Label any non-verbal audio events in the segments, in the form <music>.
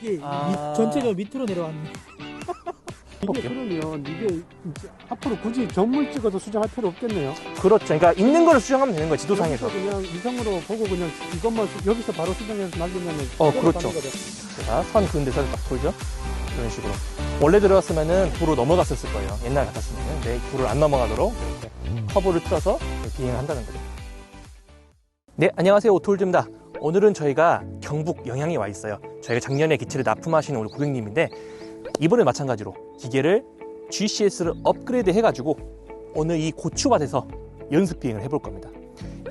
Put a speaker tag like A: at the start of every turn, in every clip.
A: 이게
B: 아.
A: 밑- 전체적으로 밑으로 내려왔네. <laughs>
C: 이게 그러면 이게 이제 앞으로 굳이 점을 찍어서 수정할 필요 없겠네요.
B: 그렇죠. 그러니까 있는 거를 수정하면 되는 거예요. 지도상에서.
C: 여기서 그냥 이성으로 보고 그냥 이것만 수- 여기서 바로 수정해서 날리면
B: 어, 그렇죠. 제가 선 그런 데서 딱 돌죠. 이런 식으로. 원래 들어갔으면은 도로 넘어갔었을 거예요. 옛날 같았으면은. 내 도로를 안 넘어가도록 이렇게 커브를 틀어서 비행을 한다는 거죠. 네, 안녕하세요. 오토홀드입니다. 오늘은 저희가 경북 영양에 와 있어요. 저희가 작년에 기체를 납품하신 우리 고객님인데 이번에 마찬가지로 기계를 GCS를 업그레이드 해가지고 오늘 이 고추밭에서 연습 비행을 해볼 겁니다.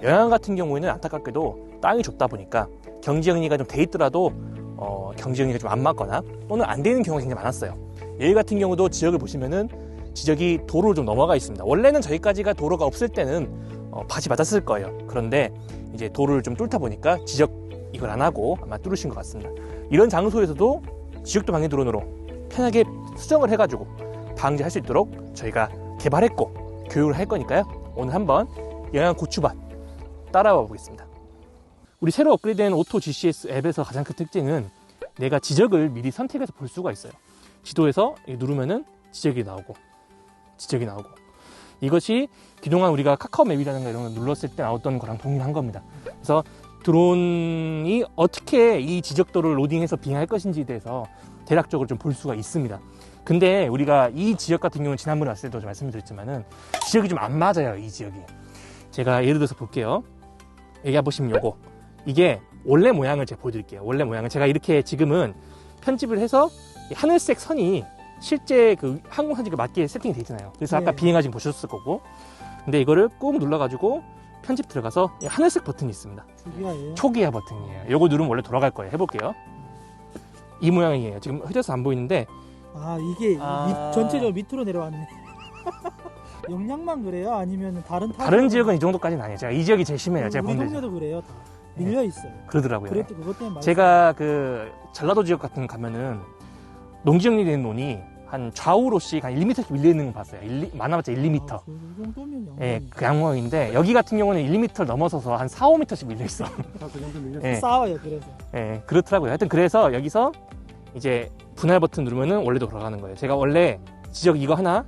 B: 영양 같은 경우에는 안타깝게도 땅이 좁다 보니까 경지 정리가 좀 돼 있더라도 어, 경지 정리가 좀 안 맞거나 또는 안 되는 경우가 굉장히 많았어요. 여기 같은 경우도 지역을 보시면은 지적이 도로를 좀 넘어가 있습니다. 원래는 저희까지가 도로가 없을 때는 어, 밭이 맞았을 거예요. 그런데 이제 도로를 좀 뚫다 보니까 지적 이걸 안 하고 아마 뚫으신 것 같습니다. 이런 장소에서도 지적도 방해 드론으로 편하게 수정을 해가지고 방지할 수 있도록 저희가 개발했고 교육을 할 거니까요. 오늘 한번 영양 고추밭 따라와 보겠습니다. 우리 새로 업그레이드된 오토 GCS 앱에서 가장 큰 특징은 내가 지적을 미리 선택해서 볼 수가 있어요. 지도에서 누르면은 지적이 나오고 지적이 나오고 이것이 그동안 우리가 카카오 맵이라든가 이런 걸 눌렀을 때 나왔던 거랑 동일한 겁니다. 그래서 드론이 어떻게 이 지적도를 로딩해서 비행할 것인지에 대해서 대략적으로 좀 볼 수가 있습니다. 근데 우리가 이 지역 같은 경우는 지난번에 왔을 때도 말씀드렸지만은 지역이 좀 안 맞아요. 이 지역이. 제가 예를 들어서 볼게요. 여기 보시면 요거. 이게 원래 모양을 제가 보여드릴게요. 원래 모양을 제가 이렇게 지금은 편집을 해서 이 하늘색 선이 실제 그 항공사진과 맞게 세팅이 되어 있잖아요. 그래서 아까
A: 네.
B: 비행하신 보셨을 거고. 근데 이거를 꾹 눌러가지고 편집 들어가서 이 하늘색 버튼이 있습니다.
A: 초기화예요.
B: 초기화 버튼이에요. 요거 누르면 원래 돌아갈 거예요. 해볼게요. 이 모양이에요. 지금 흐려서 안 보이는데
A: 아 이게
B: 아.
A: 밑- 전체적으로 밑으로 내려왔네. <laughs> 영양만 그래요? 아니면 다른 타
B: 다른 지역은 이 정도까지는 아니에요. 제가 이 지역이 제일 심해요. 제가
A: 우리
B: 본.
A: 동네도 그래요. 다 밀려 있어요.
B: 그러더라고요.
A: 그랬 그것 때문에
B: 제가 그 전라도 지역 같은 데 가면은 농지정리된 논이 한 좌우로씩 한 1m씩 밀려 있는 거 봤어요. 1, 많아봤자 1, 2m.
A: 아, 그.
B: 예, 그 양모인데 여기 같은 경우는 1, 2m 넘어서서 한 4, 5m씩 밀려 있어.
C: 정도 밀려.
B: 예.
A: 싸워요. 그래서
B: 예, 그렇더라고요. 하여튼 그래서 여기서 이제 분할 버튼 누르면은 원래도 돌아가는 거예요. 제가 원래 지적 이거 하나,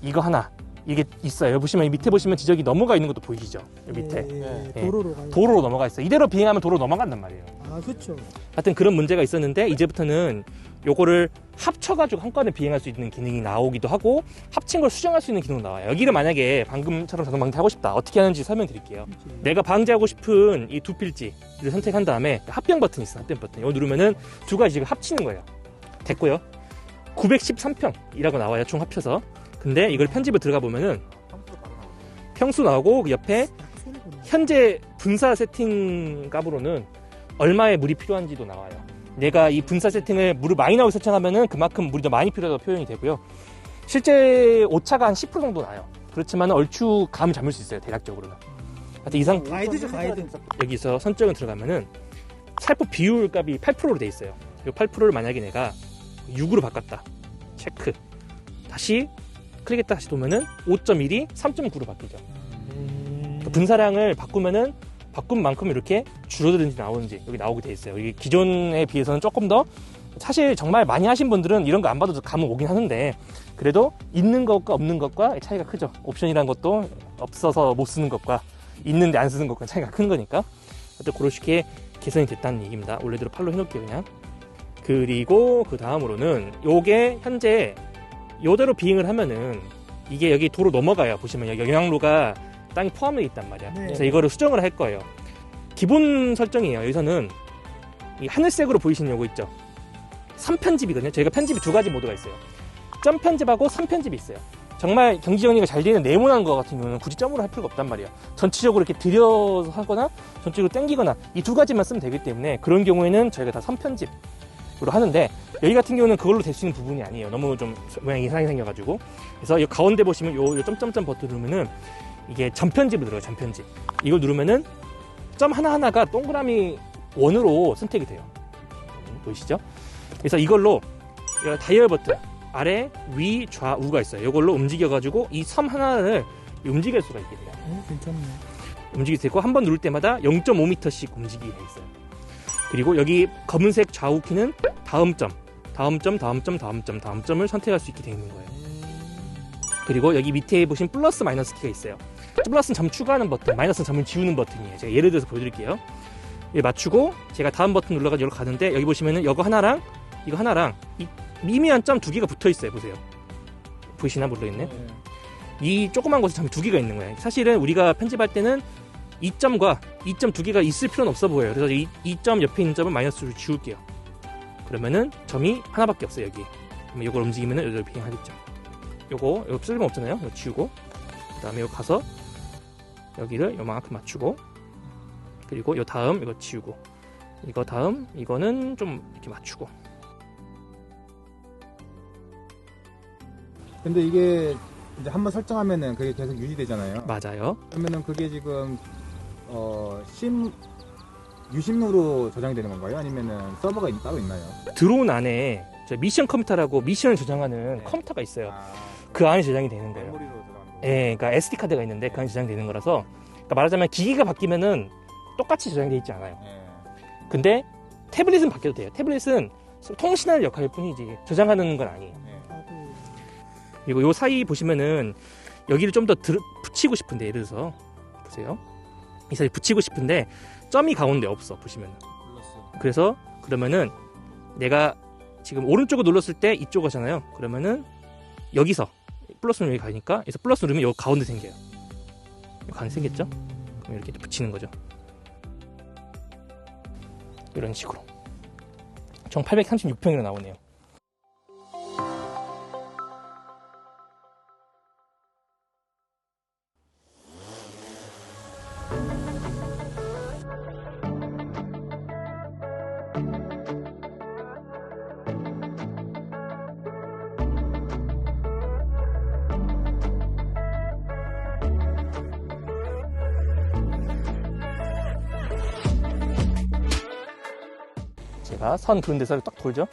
B: 이거 하나 이게 있어요. 보시면 이 밑에 보시면 지적이 넘어가 있는 것도 보이시죠? 밑에
A: 예, 예,
B: 예.
A: 도로로 가요.
B: 도로로 넘어가 있어요. 이대로 비행하면 도로 넘어간단 말이에요.
A: 아 그렇죠.
B: 하여튼 그런 문제가 있었는데 이제부터는 요거를 합쳐가지고 한꺼번에 비행할 수 있는 기능이 나오기도 하고 합친 걸 수정할 수 있는 기능도 나와요. 여기를 만약에 방금처럼 자동 방지하고 싶다. 어떻게 하는지 설명드릴게요. 내가 방지하고 싶은 이 두 필지를 선택한 다음에 합병 버튼이 있어. 합병 버튼. 이거 누르면은 두 가지를 합치는 거예요. 됐고요. 913평이라고 나와요. 총 합쳐서. 근데 이걸 편집을 들어가 보면은 평수 나오고 그 옆에. 현재 분사 세팅 값으로는 얼마의 물이 필요한지도 나와요. 내가 이 분사 세팅을 물을 많이 나오게 설정하면은 그만큼 물이 더 많이 필요하다고 표현이 되고요. 실제 오차가 한 10% 정도 나요. 그렇지만 얼추 감을 잡을 수 있어요. 대략적으로는. 하여튼 이상
A: 가이드죠, 가이드.
B: 여기서 선적을 들어가면은 살포 비율 값이 8%로 돼 있어요. 이 8%를 만약에 내가 6으로 바꿨다. 체크. 다시 클릭했다 다시 보면은 5.1이 3.9로 바뀌죠.
A: 음.
B: 그 분사량을 바꾸면은 바꾼 만큼 이렇게 줄어드는지 나오는지 여기 나오게 돼 있어요. 이게 기존에 비해서는 조금 더 사실 정말 많이 하신 분들은 이런 거 안 봐도 감은 오긴 하는데 그래도 있는 것과 없는 것과 차이가 크죠. 옵션이란 것도 없어서 못 쓰는 것과 있는데 안 쓰는 것과 차이가 큰 거니까. 하여튼 그렇게 개선이 됐다는 얘기입니다. 원래대로 팔로 해놓을게요 그냥. 그리고 그 다음으로는 요게 현재 요대로 비행을 하면은 이게 여기 도로 넘어가요. 보시면 여기 영양로가 땅이 포함되어 있단 말이야.
A: 네.
B: 그래서 이거를 수정을 할 거예요. 기본 설정이에요. 여기서는 이 하늘색으로 보이시는 요거 있죠. 3편집이거든요. 저희가 편집이 두 가지 모드가 있어요. 점 편집하고 3편집이 있어요. 정말 경지 정리가 잘 되는 네모난 거 같은 경우는 굳이 점으로 할 필요가 없단 말이야. 전체적으로 이렇게 들여서 하거나 전체적으로 당기거나 이 두 가지만 쓰면 되기 때문에 그런 경우에는 저희가 다 3편집으로 하는데 여기 같은 경우는 그걸로 될 수 있는 부분이 아니에요. 너무 좀 모양이 이상하게 생겨가지고. 그래서 이 가운데 보시면 요, 요 점점점 버튼 누르면은 이게 전편집으로 들어가요. 전편집. 이걸 누르면은 점 하나하나가 동그라미 원으로 선택이 돼요. 음, 보이시죠? 그래서 이걸로 이 다이얼 버튼 아래, 위, 좌우가 있어요. 이걸로 움직여 가지고 이 섬 하나를 움직일 수가 있게 돼요.
A: 어, 괜찮네.
B: 움직일 수 있고 한 번 누를 때마다 0.5m씩 움직이게 돼 있어요. 그리고 여기 검은색 좌우 키는 다음 점, 다음 점, 다음 점, 다음 점, 다음 점을 선택할 수 있게 되어 있는 거예요. 그리고 여기 밑에 보신 플러스 마이너스 키가 있어요. 플러스는 점 추가하는 버튼, 마이너스는 점을 지우는 버튼이에요. 제가 예를 들어서 보여드릴게요. 이 맞추고 제가 다음 버튼 눌러가지고 여기로 가는데 여기 보시면은 이거 하나랑 이거 하나랑 이 미미한 점 두 개가 붙어 있어요. 보세요. 보이시나 모르겠네. 이 조그만 곳에 점두 개가 있는 거예요. 사실은 우리가 편집할 때는 이 점과 이 점 두 개가 있을 필요는 없어 보여요. 그래서 이점 옆에 있는 점은 마이너스로 지울게요. 그러면은 점이 하나밖에 없어요 여기. 그럼 이걸 움직이면은 여기를 비행하겠죠. 요거 이거 쓸모 없잖아요. 이거 지우고 그 다음에 이거 가서 여기를 요만큼 맞추고 그리고 요 다음 이거 지우고 이거 다음 이거는 좀 이렇게 맞추고
D: 근데 이게 이제 한번 설정하면은 그게 계속 유지되잖아요.
B: 맞아요.
D: 그러면은 그게 지금 어, 심 유심으로 저장이 되는 건가요? 아니면은 서버가 있- 따로 있나요?
B: 드론 안에 저 미션 컴퓨터라고 미션을 저장하는
D: 네.
B: 컴퓨터가 있어요.
D: 아,
B: 그 안에 저장이 되는 거예요.
D: 메모리로.
B: 예, 그러니까 SD 카드가 있는데 그 안에 저장되는 거라서 그러니까 말하자면 기기가 바뀌면은 똑같이 저장돼 있지 않아요.
D: 예.
B: 근데 태블릿은 바뀌어도 돼요. 태블릿은 통신하는 역할일 뿐이지 저장하는 건 아니에요.
D: 예.
B: 그리고 요 사이 보시면은 여기를 좀 더 붙이고 싶은데 예를 들어서 보세요. 이 사이 붙이고 싶은데 점이 가운데 없어 보시면. 그래서 그러면은 내가 지금 오른쪽을 눌렀을 때 이쪽 하잖아요. 그러면은 여기서 플러스 누르면 여기 가니까 그래서 플러스 누르면 여기 가운데 생겨요. 여기 가운데 생겼죠? 그럼 이렇게 붙이는 거죠. 이런 식으로. 총 836평이나 나오네요. 제가 선 그런 데서 딱 돌죠.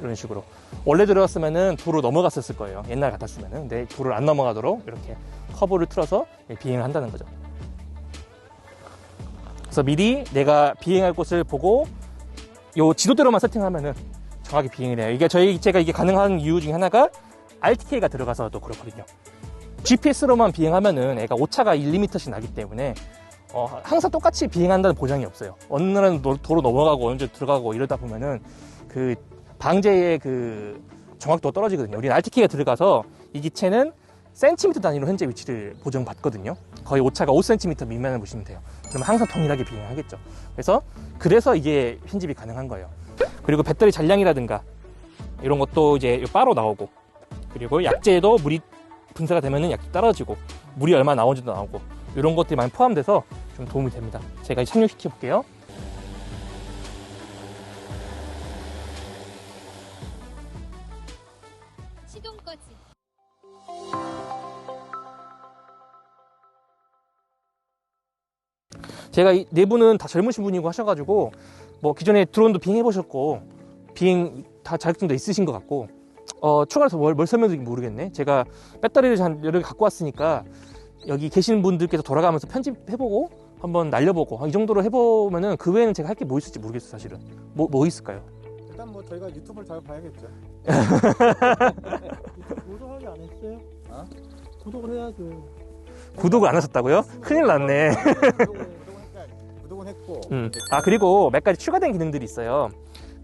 B: 이런 식으로. 원래 들어갔으면은 도로 넘어갔었을 거예요. 옛날 같았으면은. 근데 도로를 안 넘어가도록 이렇게 커브를 틀어서 비행을 한다는 거죠. 그래서 미리 내가 비행할 곳을 보고 요 지도대로만 세팅하면은 정확히 비행을 해요. 이게 저희 제가 이게 가능한 이유 중에 하나가 RTK가 들어가서 또 그렇거든요. GPS로만 비행하면은 애가 오차가 1리미터씩 나기 때문에 어, 항상 똑같이 비행한다는 보장이 없어요. 어느 날은 도- 도로 넘어가고 날 들어가고 이러다 보면은 그 방제의 그 정확도가 떨어지거든요. 우리는 RTK가 들어가서 이 기체는 센티미터 단위로 현재 위치를 보정받거든요. 거의 오차가 5cm 미만을 보시면 돼요. 그러면 항상 동일하게 비행하겠죠. 그래서 그래서 이게 편집이 가능한 거예요. 그리고 배터리 잔량이라든가 이런 것도 이제 바로 나오고 그리고 약재도 물이 분사가 되면은 약도 떨어지고 물이 얼마 나오는지도 나오고 이런 것들이 많이 포함돼서 좀 도움이 됩니다. 제가 착륙시켜 볼게요.
E: 시동까지.
B: 제가 이네 분은 다 젊으신 분이고 하셔가지고 뭐 기존에 드론도 비행 해 보셨고 비행 다 자격증도 있으신 것 같고 어 추가해서 뭘, 뭘 설명드릴지 모르겠네. 제가 배터리를 한 여러 개 갖고 왔으니까 여기 계신 분들께서 돌아가면서 편집해보고 한번 날려보고 아, 이 정도로 해보면은 그 외에는 제가 할 게 뭐 있을지 모르겠어요 사실은. 뭐 뭐 있을까요?
D: 일단 뭐 저희가 유튜브를 잘 봐야겠죠.
A: 구독하기 안 했어요?
D: 어?
A: 구독을 해야죠.
B: 구독을 안 하셨다고요? 큰일 났네.
D: 구독은, 했, 구독은 했고. <laughs>
B: 음. 아 그리고 몇 가지 추가된 기능들이 있어요.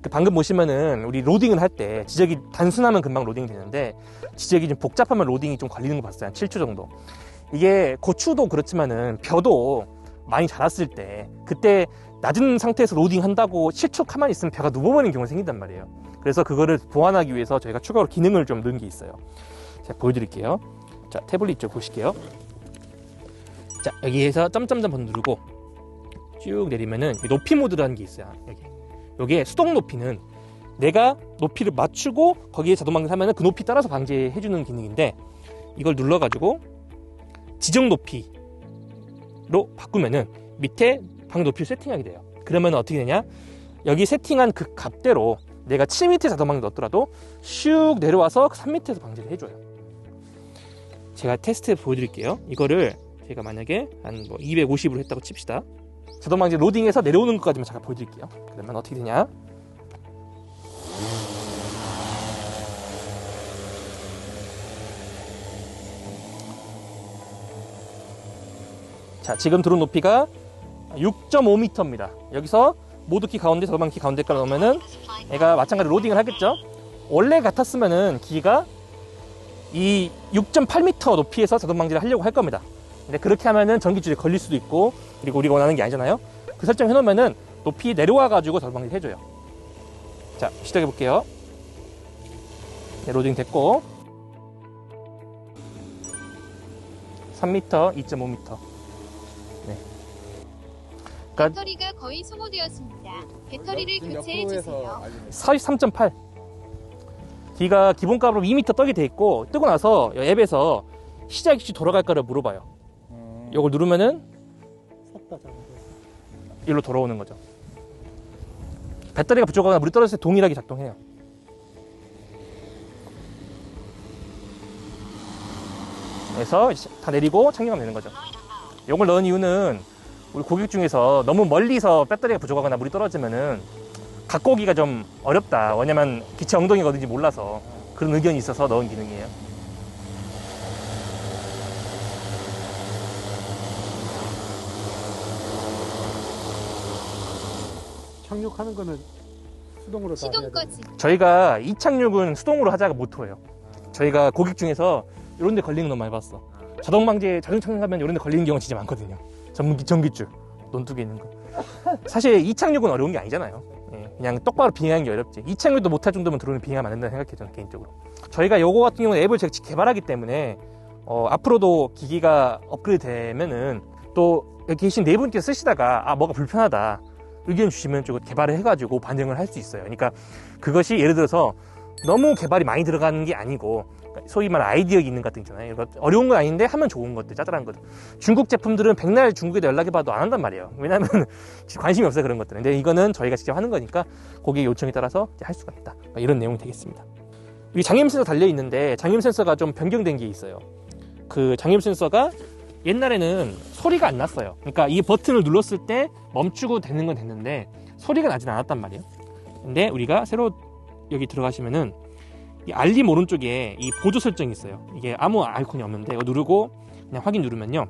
B: 그 방금 보시면은 우리 로딩을 할 때 지적이 단순하면 금방 로딩이 되는데 지적이 좀 복잡하면 로딩이 좀 걸리는 거 봤어요. 한 7초 정도. 이게 고추도 그렇지만은 벼도 많이 자랐을 때 그때 낮은 상태에서 로딩 한다고 7초 가만히 있으면 벼가 누워버리는 경우가 생긴단 말이에요. 그래서 그거를 보완하기 위해서 저희가 추가로 기능을 좀 넣은 게 있어요. 제가 보여드릴게요. 자 태블릿 쪽 보실게요. 자 여기에서 점점점 버튼 누르고 쭉 내리면은 이 높이 모드라는 게 있어요. 여기. 요게 수동 높이는 내가 높이를 맞추고 거기에 자동 방지 하면은 그 높이 따라서 방지해주는 기능인데 이걸 눌러가지고 지정 높이 로 바꾸면은 밑에 방 높이를 세팅하게 돼요. 그러면 어떻게 되냐? 여기 세팅한 그 값대로 내가 7m 자동 방지 넣었더라도 슉 내려와서 3m에서 방지를 해줘요. 제가 테스트 보여드릴게요. 이거를 제가 만약에 한 뭐 250으로 했다고 칩시다. 자동 방지 로딩해서 내려오는 것까지만 잠깐 보여드릴게요. 그러면 어떻게 되냐? 자, 지금 드론 높이가 6.5m입니다. 여기서 모드키 가운데 저도방키 가운데까지 넣으면은 얘가 마찬가지로 로딩을 하겠죠. 원래 같았으면은 기가 이 6.8m 높이에서 자동 방지를 하려고 할 겁니다. 근데 그렇게 하면은 전기줄에 걸릴 수도 있고 그리고 우리가 원하는 게 아니잖아요. 그 설정 해놓으면은 높이 내려와 가지고 자동 방지 해줘요. 자 시작해 볼게요. 네, 로딩 됐고 3m, 2.5m.
E: 배터리가 거의 소모되었습니다. 배터리를 교체해 주세요.
D: 해서 알리네.
B: 43.8. D가 기본값으로 2m 떠게 돼 있고 뜨고 나서 앱에서 시작 위치 돌아갈까를 물어봐요.
D: 음.
B: 이걸 누르면은
A: 샀다 잡아서.
B: 일로 돌아오는 거죠. 배터리가 부족하거나 물이 떨어졌을 때 동일하게 작동해요. 그래서 다 내리고 착륙하면 되는 거죠. 이걸 넣은 이유는 우리 고객 중에서 너무 멀리서 배터리가 부족하거나 물이 떨어지면은 갖고 오기가 좀 어렵다. 왜냐면 기체 엉덩이가 어딘지 몰라서 그런 의견이 있어서 넣은 기능이에요.
C: 착륙하는 거는 수동으로 다 해야
E: 시동
C: 돼.
E: 꺼짐.
B: 저희가 이 착륙은 수동으로 하자가 모토예요. 저희가 고객 중에서 이런 데 걸리는 거 많이 봤어. 자동 방지에 자동 착륙하면 이런 데 걸리는 경우가 진짜 많거든요. 전기, 전기줄. 논두개 있는 거. 사실 이 착륙은 어려운 게 아니잖아요. 예, 그냥 똑바로 비행하는 게 어렵지. 이 착륙도 못할 정도면 드론을 비행하면 안 된다고 생각해요, 저는 개인적으로. 저희가 요거 같은 경우는 앱을 제가 개발하기 때문에, 어, 앞으로도 기기가 업그레이드 되면은 또 여기 계신 네 분께서 쓰시다가, 아, 뭐가 불편하다. 의견 주시면 좀 개발을 해가지고 반영을 할 수 있어요. 그러니까 그것이 예를 들어서 너무 개발이 많이 들어가는 게 아니고 소위 말하는 아이디어 있는 같은 거 있잖아요. 어려운 건 아닌데 하면 좋은 것들, 짜잘한 것들. 중국 제품들은 백날 중국에도 연락해 봐도 안 한단 말이에요. 왜냐하면 <laughs> 관심이 없어요 그런 것들은. 근데 이거는 저희가 직접 하는 거니까 고객 요청에 따라서 할 수가 있다. 이런 내용이 되겠습니다. 여기 장애물 센서 달려 있는데 장애물 센서가 좀 변경된 게 있어요. 그 장애물 센서가 옛날에는 소리가 안 났어요. 그러니까 이 버튼을 눌렀을 때 멈추고 되는 건 됐는데 소리가 나진 않았단 말이에요. 근데 우리가 새로 여기 들어가시면은 이 알림 오른쪽에 이 보조 설정이 있어요. 이게 아무 아이콘이 없는데 이거 누르고 그냥 확인 누르면요.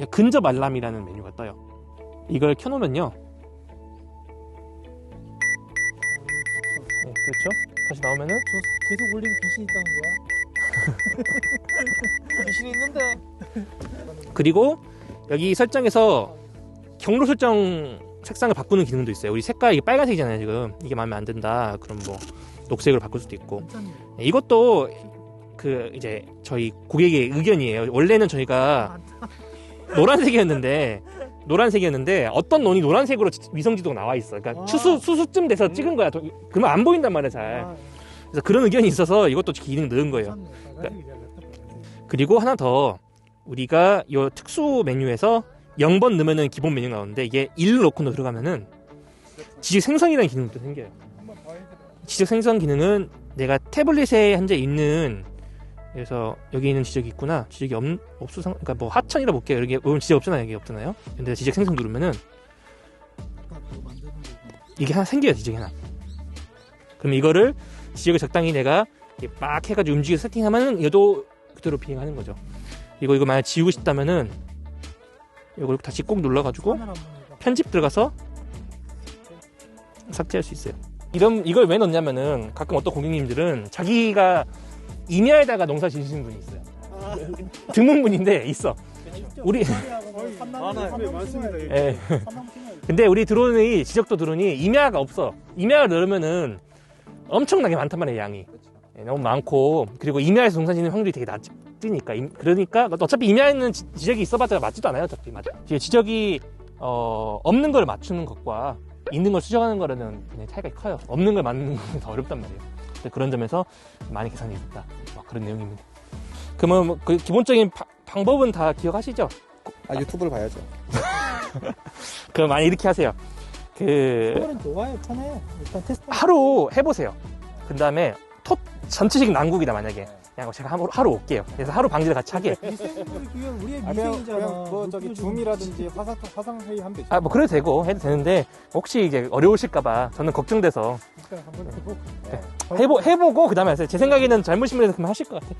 B: 이 근접 알람이라는 메뉴가 떠요. 이걸 켜놓으면요. 네, 그렇죠. 다시 나오면은
A: 저 계속 올리면 귀신이 있다는 거야? <laughs> 귀신이 있는데.
B: 그리고 여기 설정에서 경로 설정 색상을 바꾸는 기능도 있어요. 우리 색깔 이게 빨간색이잖아요 지금 이게 마음에 안 든다. 그럼 뭐 녹색으로 바꿀 수도 있고 이것도 그 이제 저희 고객의 의견이에요. 원래는 저희가 노란색이었는데 노란색이었는데 어떤 논이 노란색으로 지- 위성 지도가 나와 있어. 그러니까
A: 아.
B: 추수 수수쯤 돼서 찍은 거야. 도- 그러면 안 보인단 말이야 잘.
A: 아,
B: 그래서 그런 의견이 있어서 이것도 기능 넣은 거예요.
C: 낫다.
B: 그리고 하나 더 우리가 이 특수 메뉴에서 0번 넣으면은 기본 메뉴 나오는데 이게 1을 넣고 들어가면은 지적 생성이라는 기능도 생겨요. 지적 생성 기능은 내가 태블릿에 현재 있는 그래서 여기 있는 지적이 있구나 지적이 없, 상 그러니까 뭐 하천이라 볼게요 여기 오늘 지적 없잖아요 여기 없잖아요 근데 지적 생성 누르면은. 이게 하나 생겨요 지적이 하나 그럼 이거를 지적을 적당히 내가 막 해가지고 움직여 세팅하면은 얘도 그대로 비행하는 거죠 이거 이거 만약 지우고 싶다면은 이걸 다시 꼭 눌러가지고. 편집 들어가서 삭제할 수 있어요. 이런 이걸 왜 넣냐면은 가끔 어떤 고객님들은 자기가 임야에다가 농사 지으시는 분이 있어요. 드문 분인데 있어. 우리
C: 많아요. <laughs> 네, 많습니다. 여기.
B: 예. 근데 우리 드론의 지적도 드론이 임야가 없어. 임야를 넣으면은 엄청나게 많단 말이에요 양이. 예, 너무 많고 그리고 임야에서 농사 짓는 확률이 되게 낮으니까 임- 그러니까 어차피 임야에는 지- 지적이 있어봤자 맞지도 않아요 어차피 맞아. 지적이 어, 없는 걸 맞추는 것과 있는 걸 수정하는 거라는 차이가 커요. 없는 걸 맞는 건 <laughs> 더 어렵단 말이에요. 그런 점에서 많이 개선이 됐다. 막 그런 내용입니다. 그러면 뭐그 기본적인 바- 방법은 다 기억하시죠?
D: 아 유튜브를 봐야죠. <laughs>
B: 그럼 많이 이렇게 하세요. 그
A: 카메라는 좋아요. 편해. 일단 테스트.
B: 하루 해보세요. 그 다음에 톱 전체적인 난국이다 만약에 그냥 제가 하루, 하루 올게요. 그래서 하루 방지를 같이 하게. <laughs>
A: 그게 우리의
D: 아, 그냥,
A: 미생이잖아.
D: 그냥 그 저기 줌이라든지 화상 화상 회의 하면 되죠.
B: 아 뭐 그래도 되고 해도 되는데 혹시 이제 어려우실까봐 저는 걱정돼서
C: 일단 한번 해보고.
D: 네.
B: 해보 해보고 그 다음에 하세요. 제 생각에는 잘못이면 그만 하실 것 같아요.